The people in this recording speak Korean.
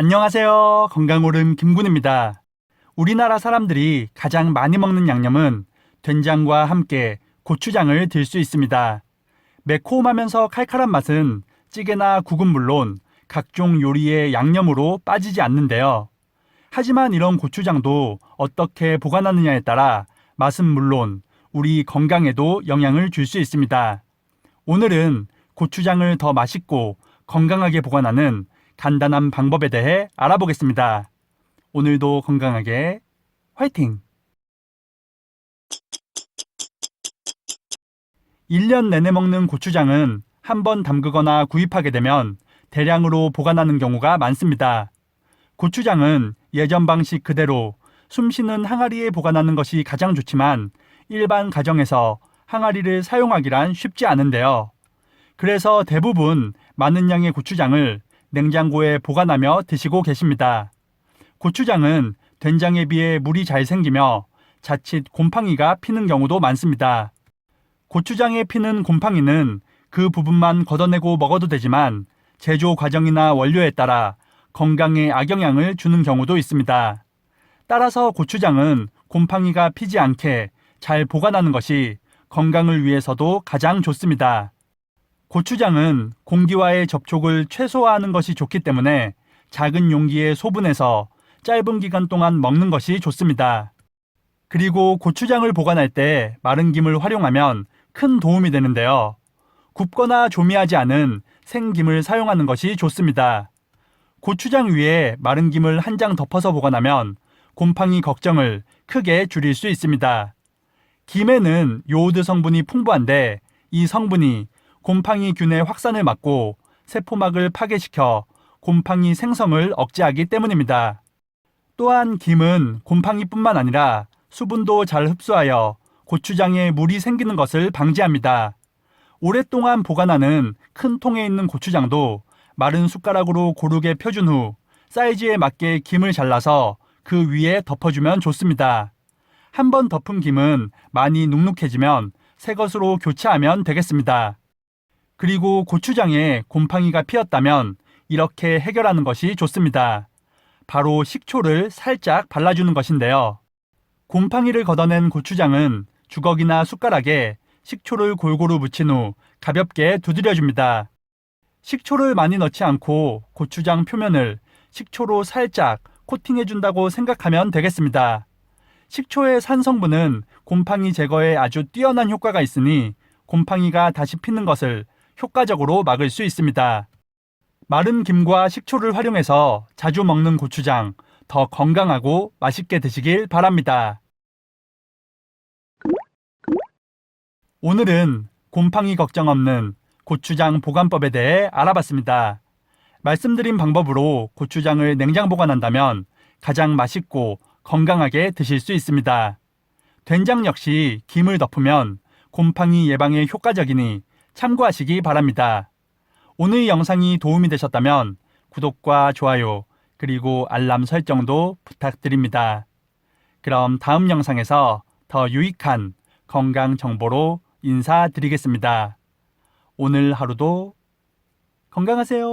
안녕하세요. 건강오름 김군입니다. 우리나라 사람들이 가장 많이 먹는 양념은 된장과 함께 고추장을 들 수 있습니다. 매콤하면서 칼칼한 맛은 찌개나 국은 물론 각종 요리의 양념으로 빠지지 않는데요. 하지만 이런 고추장도 어떻게 보관하느냐에 따라 맛은 물론 우리 건강에도 영향을 줄 수 있습니다. 오늘은 고추장을 더 맛있고 건강하게 보관하는 간단한 방법에 대해 알아보겠습니다. 오늘도 건강하게 화이팅! 1년 내내 먹는 고추장은 한 번 담그거나 구입하게 되면 대량으로 보관하는 경우가 많습니다. 고추장은 예전 방식 그대로 숨쉬는 항아리에 보관하는 것이 가장 좋지만 일반 가정에서 항아리를 사용하기란 쉽지 않은데요. 그래서 대부분 많은 양의 고추장을 냉장고에 보관하며 드시고 계십니다. 고추장은 된장에 비해 물이 잘 생기며 자칫 곰팡이가 피는 경우도 많습니다. 고추장에 피는 곰팡이는 그 부분만 걷어내고 먹어도 되지만 제조 과정이나 원료에 따라 건강에 악영향을 주는 경우도 있습니다. 따라서 고추장은 곰팡이가 피지 않게 잘 보관하는 것이 건강을 위해서도 가장 좋습니다. 고추장은 공기와의 접촉을 최소화하는 것이 좋기 때문에 작은 용기에 소분해서 짧은 기간 동안 먹는 것이 좋습니다. 그리고 고추장을 보관할 때 마른 김을 활용하면 큰 도움이 되는데요. 굽거나 조미하지 않은 생김을 사용하는 것이 좋습니다. 고추장 위에 마른 김을 한 장 덮어서 보관하면 곰팡이 걱정을 크게 줄일 수 있습니다. 김에는 요오드 성분이 풍부한데 이 성분이 곰팡이 균의 확산을 막고 세포막을 파괴시켜 곰팡이 생성을 억제하기 때문입니다. 또한 김은 곰팡이뿐만 아니라 수분도 잘 흡수하여 고추장에 물이 생기는 것을 방지합니다. 오랫동안 보관하는 큰 통에 있는 고추장도 마른 숟가락으로 고르게 펴준 후 사이즈에 맞게 김을 잘라서 그 위에 덮어주면 좋습니다. 한 번 덮은 김은 많이 눅눅해지면 새 것으로 교체하면 되겠습니다. 그리고 고추장에 곰팡이가 피었다면 이렇게 해결하는 것이 좋습니다. 바로 식초를 살짝 발라주는 것인데요. 곰팡이를 걷어낸 고추장은 주걱이나 숟가락에 식초를 골고루 묻힌 후 가볍게 두드려줍니다. 식초를 많이 넣지 않고 고추장 표면을 식초로 살짝 코팅해준다고 생각하면 되겠습니다. 식초의 산 성분은 곰팡이 제거에 아주 뛰어난 효과가 있으니 곰팡이가 다시 피는 것을 효과적으로 막을 수 있습니다. 마른 김과 식초를 활용해서 자주 먹는 고추장 더 건강하고 맛있게 드시길 바랍니다. 오늘은 곰팡이 걱정 없는 고추장 보관법에 대해 알아봤습니다. 말씀드린 방법으로 고추장을 냉장 보관한다면 가장 맛있고 건강하게 드실 수 있습니다. 된장 역시 김을 덮으면 곰팡이 예방에 효과적이니 참고하시기 바랍니다. 오늘 영상이 도움이 되셨다면 구독과 좋아요 그리고 알람 설정도 부탁드립니다. 그럼 다음 영상에서 더 유익한 건강 정보로 인사드리겠습니다. 오늘 하루도 건강하세요.